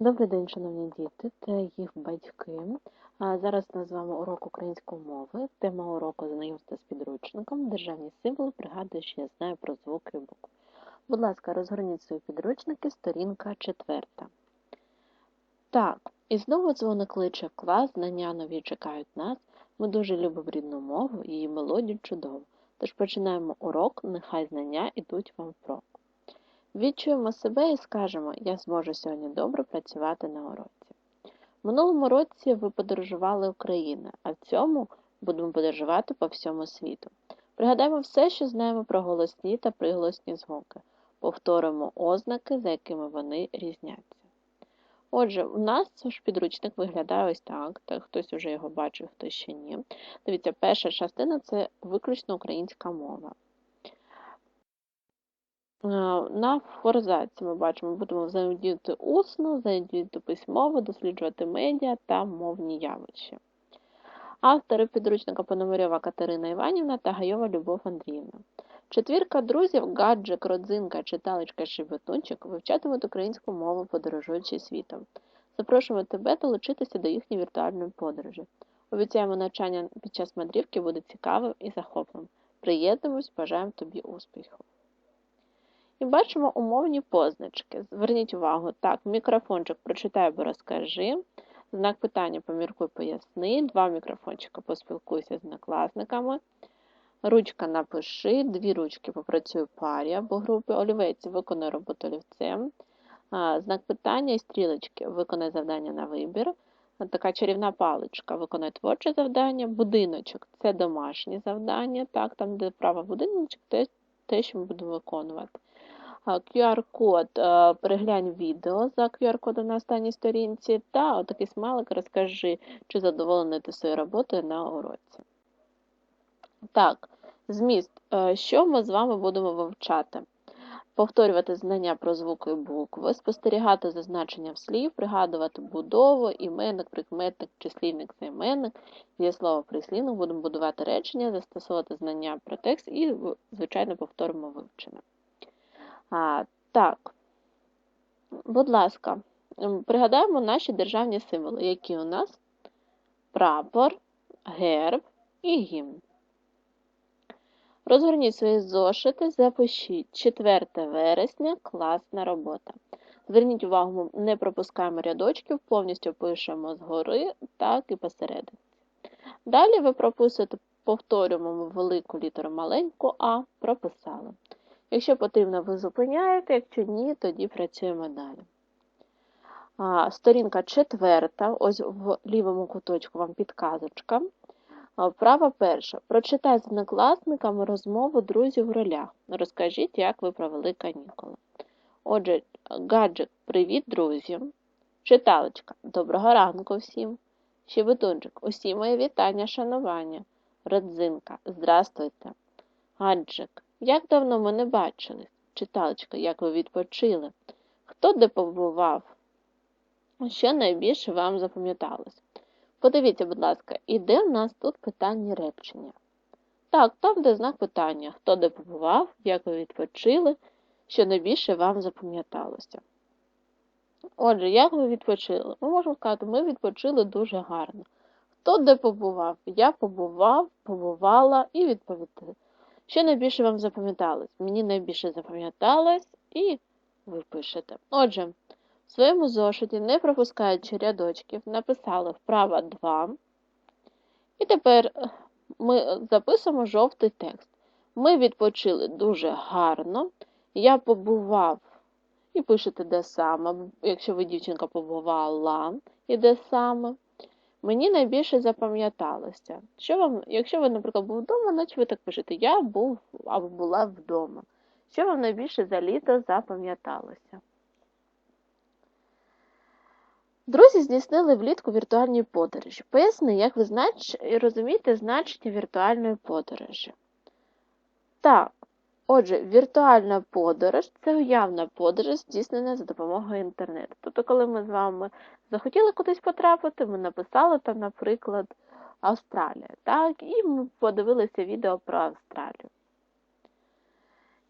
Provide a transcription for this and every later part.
Добрий день, шановні діти та їх батьки. Зараз у з вами урок української мови. Тема уроку знайомство з підручником. Державні символи. Пригадую, що я знаю про звуки і букви. Будь ласка, розгорніть свої підручники, сторінка четверта. Так, і знову дзвоник кличе клас, знання нові чекають нас. Ми дуже любимо рідну мову, її мелодію чудово. Тож починаємо урок, нехай знання йдуть вам впрок. Відчуємо себе і скажемо, я зможу сьогодні добре працювати на уроці. Минулому році ви подорожували Україною, а в цьому будемо подорожувати по всьому світу. Пригадаємо все, що знаємо про голосні та приголосні звуки. Повторимо ознаки, за якими вони різняться. Отже, у нас ж підручник виглядає ось так, так хтось вже його бачив, хтось ще ні. Дивіться, перша частина це виключно українська мова. Е, На форзаці ми бачимо, будемо взаємодіяти усно, взаємодіяти письмово, досліджувати медіа та мовні явища. Автори підручника Пономарьова Катерина Іванівна та Гайова Любов Андріївна. Четвірка друзів Гаджик, Родзинка, Читалочка, Шебетунчик вивчатимуть українську мову, подорожуючи світом. Запрошуємо тебе долучитися до їхньої віртуальної подорожі. Обіцяємо, навчання під час мандрівки буде цікавим і захопливим. Приєднуємось, бажаємо тобі успіху. І бачимо умовні позначки. Зверніть увагу, так, мікрофончик прочитай або розкажи. Знак питання поміркуй, поясни. Два мікрофончика поспілкуйся з однокласниками. Ручка напиши, дві ручки попрацюй парі або групи. Олівець виконай роботу олівцем. Знак питання і стрілочки виконай завдання на вибір. Така чарівна паличка виконай творче завдання. Будиночок це домашнє завдання. Так, Там, де право будиночок, те, те, що ми будемо виконувати. QR-код, переглянь відео за QR-кодом на останній сторінці, та отакий смайлик розкажи, чи задоволений ти своєю роботою на уроці. Так, зміст, що ми з вами будемо вивчати? Повторювати знання про звуки і букви, спостерігати за значенням слів, пригадувати будову, іменник, прикметник, числівник, займенник, дієслово прислівник, будемо будувати речення, застосовувати знання про текст і, звичайно, повторимо вивчення. А, Так, будь ласка, пригадаємо наші державні символи, які у нас прапор, герб і гімн. Розгорніть свої зошити, запишіть 4 вересня класна робота. Зверніть увагу, не пропускаємо рядочків, повністю пишемо згори, так і посередині. Далі ви прописуєте, повторюємо велику літеру маленьку А, прописали. Якщо потрібно, ви зупиняєте, якщо ні, тоді працюємо далі. А, Сторінка четверта, ось в лівому куточку вам підказочка. Права перша. Прочитай з однокласниками розмову друзів в ролях. Розкажіть, як ви провели канікули. Отже, гаджик, привіт, друзі. Читалочка, доброго ранку всім. Щебетунчик, усі мої вітання, шанування. Родзинка, здрастуйте. Гаджик, як давно ми не бачились? Читалочка, як ви відпочили? Хто де побував? Що найбільше вам запам'яталось? Подивіться, будь ласка, і де в нас тут питання речення? Так, там, де знак питання, хто де побував, як ви відпочили, що найбільше вам запам'яталося. Отже, як ви відпочили? Ми можемо сказати, ми відпочили дуже гарно. Хто де побував? Я побував, побувала і відповідати. Що найбільше вам запам'яталось? Мені найбільше запам'яталось, і ви пишете. Отже, в своєму зошиті, не пропускаючи рядочків, написали вправа 2. І тепер ми записуємо жовтий текст. Ми відпочили дуже гарно. Я побував, і пишете, де саме. Якщо ви дівчинка побувала, і де саме. Мені найбільше запам'яталося. Що вам, Якщо ви, наприклад, був вдома, значить ви так пишете Я був або була вдома. Що вам найбільше за літо запам'яталося? Друзі здійснили влітку віртуальні подорожі. Поясни, як ви знач... розумієте значення віртуальної подорожі. Так, отже, віртуальна подорож це уявна подорож, здійснена за допомогою інтернету. Тобто, коли ми з вами захотіли кудись потрапити, ми написали там, наприклад, Австралія. так, І ми подивилися відео про Австралію.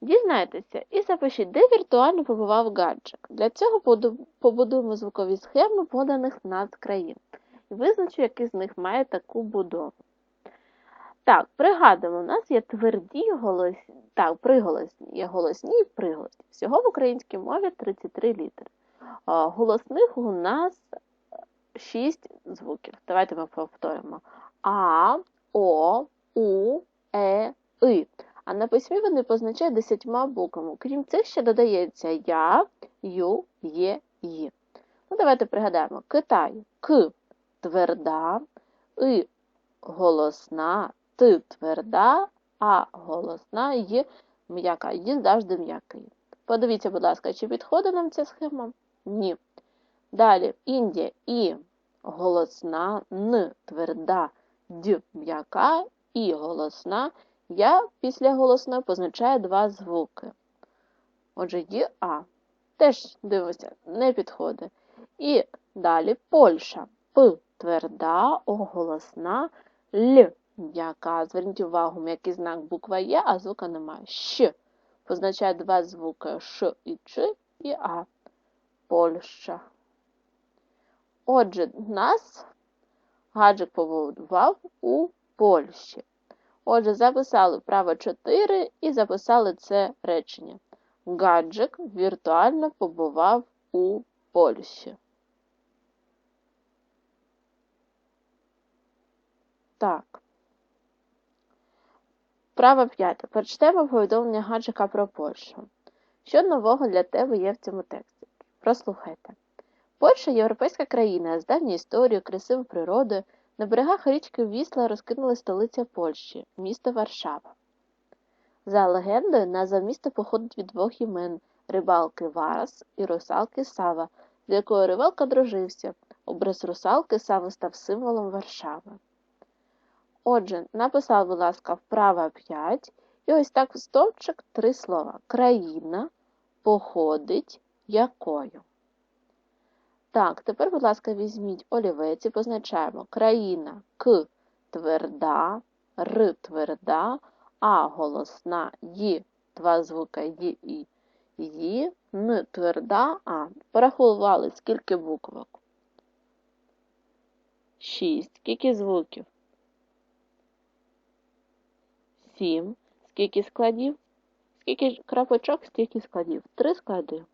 Дізнайтеся і запишіть, де віртуально побував гаджик. Для цього побудуємо звукові схеми поданих над країн. І визначу, який з них має таку будову. Так, пригадуємо, у нас є тверді голосні, так, приголосні, є голосні і приголосні. Всього в українській мові 33 літери. Голосних у нас 6 звуків. Давайте ми повторимо. А, О, У, Е, И. А на письмі вони позначають десятьма буквами. Крім цих ще додається Я, Ю, Є, Ї. Ну, давайте пригадаємо. Китай К тверда, И голосна, Т тверда, А голосна, Й м'яка. Й завжди м'який. Подивіться, будь ласка, чи підходить нам ця схема? Ні. Далі Індія І голосна, Н тверда, Д м'яка, І голосна. Я після голосної позначаю два звуки. Отже, Й, А. Теж дивимося, не підходить. І далі Польща. П тверда, О голосна, Л м'яка. Зверніть увагу, м'який знак буква Є, а звука немає. Щ. Позначає два звуки Ш і Ч і А. Польща. Отже, нас гаджик побудував у Польщі. Отже, записали вправо 4 і записали це речення. Гаджик віртуально побував у Польщі. Так. Вправо 5. Прочитаємо повідомлення гаджика про Польщу. Що нового для тебе є в цьому тексті? Прослухайте. Польща європейська країна з давньою історією, красивою природою. На берегах річки Вісла розкинула столиця Польщі, місто Варшава. За легендою, назва міста походить від двох імен рибалки Варас і русалки Сава, з якою рибалка дружився. Образ русалки Сави став символом Варшави. Отже, написав, будь ласка, вправа 5, і ось так в стовпчик три слова. Країна походить якою. Так, тепер, будь ласка, візьміть олівець і позначаємо країна К тверда, Р тверда, А голосна, Ї, два звука Ї і Ї, Н тверда А. Порахували, скільки буквок? Шість. Скільки звуків? Сім. Скільки складів? Скільки крапочок, стільки складів? Три склади.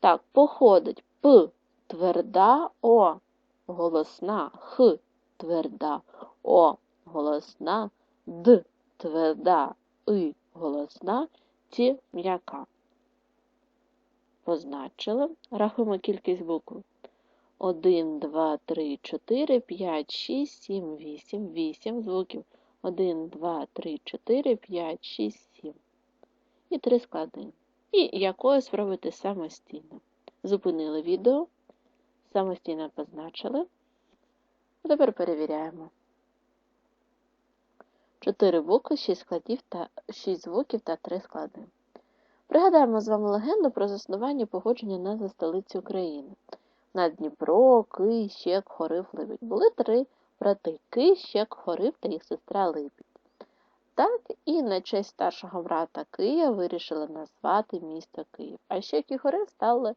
Так, походить П тверда О, голосна Х тверда О, голосна Д тверда И голосна Ті м'яка. Позначили. Рахуємо кількість букв. 1, 2, 3, 4, 5, 6, 7, 8, 8 звуків. 1, 2, 3, 4, 5, 6, 7. І три склади. І якою спробуйте самостійно. Зупинили відео, самостійно позначили. А тепер перевіряємо. 4 букви, 6 складів та 6 звуків та 3 склади. Пригадаємо з вами легенду про заснування погодження назви столиці України. На Дніпро, Кий, Щек, Хорив, Либідь. Були три брати Кий, Щек, Хорив та їх сестра Либідь. Так і на честь старшого брата Кия вирішили назвати місто Київ. А Щек і Хорив стали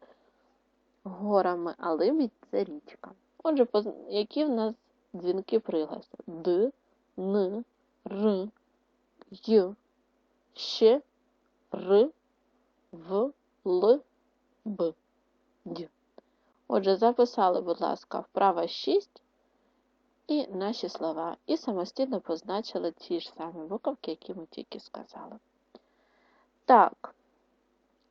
горами, а Либідь це річка. Отже, які в нас дзвінки приголосні? Д, Н, Р, Й, Щ, Р, В, Л, Б, Д. Отже, записали, будь ласка, вправо 6 і наші слова, і самостійно позначили ті ж самі буковки, які ми тільки сказали. Так,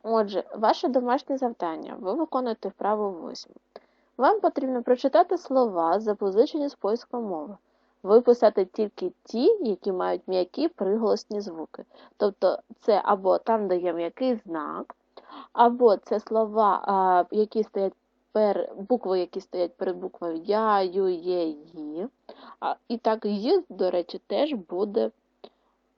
отже, ваше домашнє завдання. Ви виконуєте вправу 8. Вам потрібно прочитати слова, запозичені з польської мови. Виписати тільки ті, які мають м'які приголосні звуки. Тобто це або там, де є м'який знак, або це слова, які стоять пер, букви, які стоять перед буквою Я, Ю, Є, Ї. А, і так Ї, до речі, теж буде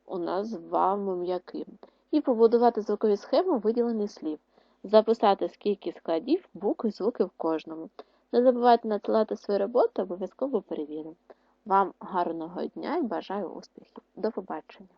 у нас з вами м'яким. І побудувати звукові схеми виділених слів. Записати скільки складів, букв і звуків в кожному. Не забувайте надсилати свої роботи, обов'язково перевіримо. Вам гарного дня і бажаю успіхів. До побачення!